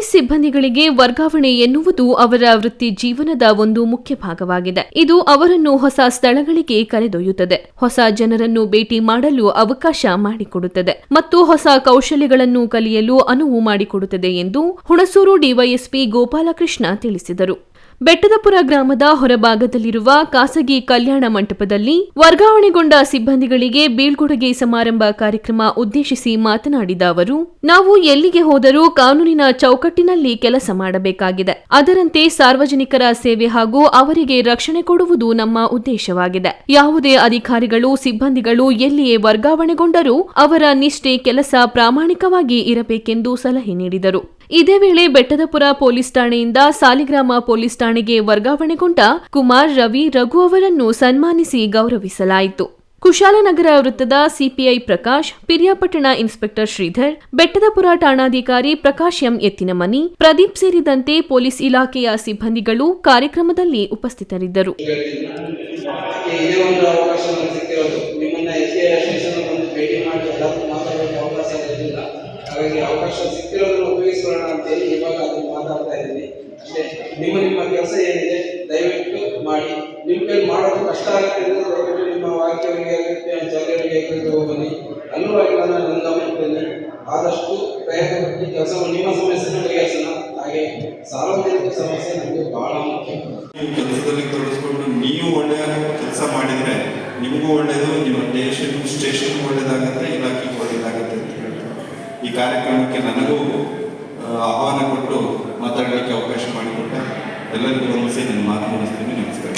Police ಸಿಬ್ಬಂದಿಗಳಿಗೆ ವರ್ಗಾವಣೆ ಎನ್ನುವುದು ಅವರ ವೃತ್ತಿ ಜೀವನದ ಒಂದು ಮುಖ್ಯ ಭಾಗವಾಗಿದೆ. ಇದು ಅವರನ್ನು ಹೊಸ ಸ್ಥಳಗಳಿಗೆ ಕರೆದೊಯ್ಯುತ್ತದೆ. ಹೊಸ ಜನರನ್ನು ಭೇಟಿ ಮಾಡಲು ಅವಕಾಶ ಮಾಡಿಕೊಡುತ್ತದೆ ಮತ್ತು ಹೊಸ ಕೌಶಲ್ಯಗಳನ್ನು ಕಲಿಯಲು ಅನುವು ಮಾಡಿಕೊಡುತ್ತದೆ ಎಂದು ಹುಣಸೂರು ಡಿವೈಎಸ್ಪಿ ಗೋಪಾಲಕೃಷ್ಣ ತಿಳಿಸಿದರು. ಬೆಟ್ಟದಪುರ ಗ್ರಾಮದ ಹೊರಭಾಗದಲ್ಲಿರುವ ಖಾಸಗಿ ಕಲ್ಯಾಣ ಮಂಟಪದಲ್ಲಿ ವರ್ಗಾವಣೆಗೊಂಡ ಸಿಬ್ಬಂದಿಗಳಿಗೆ ಬೀಳ್ಕೊಡುಗೆ ಸಮಾರಂಭ ಕಾರ್ಯಕ್ರಮ ಉದ್ದೇಶಿಸಿ ಮಾತನಾಡಿದ ಅವರು, ನಾವು ಎಲ್ಲಿಗೆ ಹೋದರೂ ಕಾನೂನಿನ ಚೌಕಟ್ಟಿನಲ್ಲಿ ಕೆಲಸ ಮಾಡಬೇಕಾಗಿದೆ. ಅದರಂತೆ ಸಾರ್ವಜನಿಕರ ಸೇವೆ ಹಾಗೂ ಅವರಿಗೆ ರಕ್ಷಣೆ ಕೊಡುವುದು ನಮ್ಮ ಉದ್ದೇಶವಾಗಿದೆ. ಯಾವುದೇ ಅಧಿಕಾರಿಗಳು, ಸಿಬ್ಬಂದಿಗಳು ಎಲ್ಲಿಯೇ ವರ್ಗಾವಣೆಗೊಂಡರೂ ಅವರ ನಿಷ್ಠೆ ಕೆಲಸ ಪ್ರಾಮಾಣಿಕವಾಗಿ ಇರಬೇಕೆಂದು ಸಲಹೆ ನೀಡಿದರು. ಇದೇ ವೇಳೆ ಬೆಟ್ಟದಪುರ ಪೊಲೀಸ್ ಠಾಣೆಯಿಂದ ಸಾಲಿಗ್ರಾಮ ಪೊಲೀಸ್ ಠಾಣೆಗೆ ವರ್ಗಾವಣೆಗೊಂಡ ಕುಮಾರ್ ರವಿ ರಘು ಅವರನ್ನು ಸನ್ಮಾನಿಸಿ ಗೌರವಿಸಲಾಯಿತು. ಕುಶಾಲನಗರ ವೃತ್ತದ ಸಿಪಿಐ ಪ್ರಕಾಶ್, ಪಿರಿಯಾಪಟ್ಟಣ ಇನ್ಸ್ಪೆಕ್ಟರ್ ಶ್ರೀಧರ್, ಬೆಟ್ಟದಪುರ ಠಾಣಾಧಿಕಾರಿ ಪ್ರಕಾಶ್ ಎಂ ಎತ್ತಿನಮನಿ, ಪ್ರದೀಪ್ ಸೇರಿದಂತೆ ಪೊಲೀಸ್ ಇಲಾಖೆಯ ಸಿಬ್ಬಂದಿಗಳು ಕಾರ್ಯಕ್ರಮದಲ್ಲಿ ಉಪಸ್ಥಿತರಿದ್ದರು. ಒಂದು ಅವಕಾಶ ಸಿಕ್ಕಿರೋದನ್ನು ಉಪಯೋಗಿಸೋಣ ಅಂತ ಹಾಗಾಗಿ ಅಂತೇಳಿ ಇವಾಗ ಅದನ್ನು ಮಾತಾಡ್ತಾ ಇದ್ದೀನಿ ಅಷ್ಟೇ, ನಿಮ್ಮ ನಿಮ್ಮ ಕೆಲಸ ಏನಿದೆ, ದಯವಿಟ್ಟು ಮಾಡಿ. ನಿಮ್ಮ ಕೈ ಮಾಡೋದು ಕಷ್ಟ ಆಗುತ್ತೆ ದಯವಿಟ್ಟು ನಿಮ್ಮ ವಾಕ್ಯವರಿಗೆ ಜಾಗರಿಗೆ ಬನ್ನಿ ಅಲ್ಲೂ ನಾನು ನನ್ನ ಗಮನಿಸ್ತೇನೆ ಆದಷ್ಟು ಪ್ರಯತ್ನ ಪಟ್ಟು ಕೆಲಸ ನಿಮ್ಮ ಸಮಸ್ಯೆ ಬಗೆಹರಿಸೋಣ ಹಾಗೆ, ಸಾರ್ವಜನಿಕ ಸಮಸ್ಯೆ ನಮಗೆ ಬಹಳ ಮುಖ್ಯ. ಕೆಲಸದಲ್ಲಿ ತೊಡಗಿಸ್ಕೊಂಡು ನೀವು ಒಳ್ಳೆಯ ಕೆಲಸ ಮಾಡಿದರೆ ನಿಮಗೂ ಒಳ್ಳೆಯದು ನಿಮ್ಮ ಸ್ಟೇಷನ್ ಸ್ಟೇಷನ್ಗೂ ಒಳ್ಳೆಯದಾಗುತ್ತೆ ಈ ಕಾರ್ಯಕ್ರಮಕ್ಕೆ ನನಗೂ ಆಹ್ವಾನ ಕೊಟ್ಟು ಮಾತಾಡಲಿಕ್ಕೆ ಅವಕಾಶ ಮಾಡಿಕೊಟ್ಟ ಎಲ್ಲರಿಗೂ ಗಮನಿಸಿ ನನ್ನ ಮಾತು ಮುಗಿಸ್ತೀನಿ. ನಮಸ್ಕಾರ.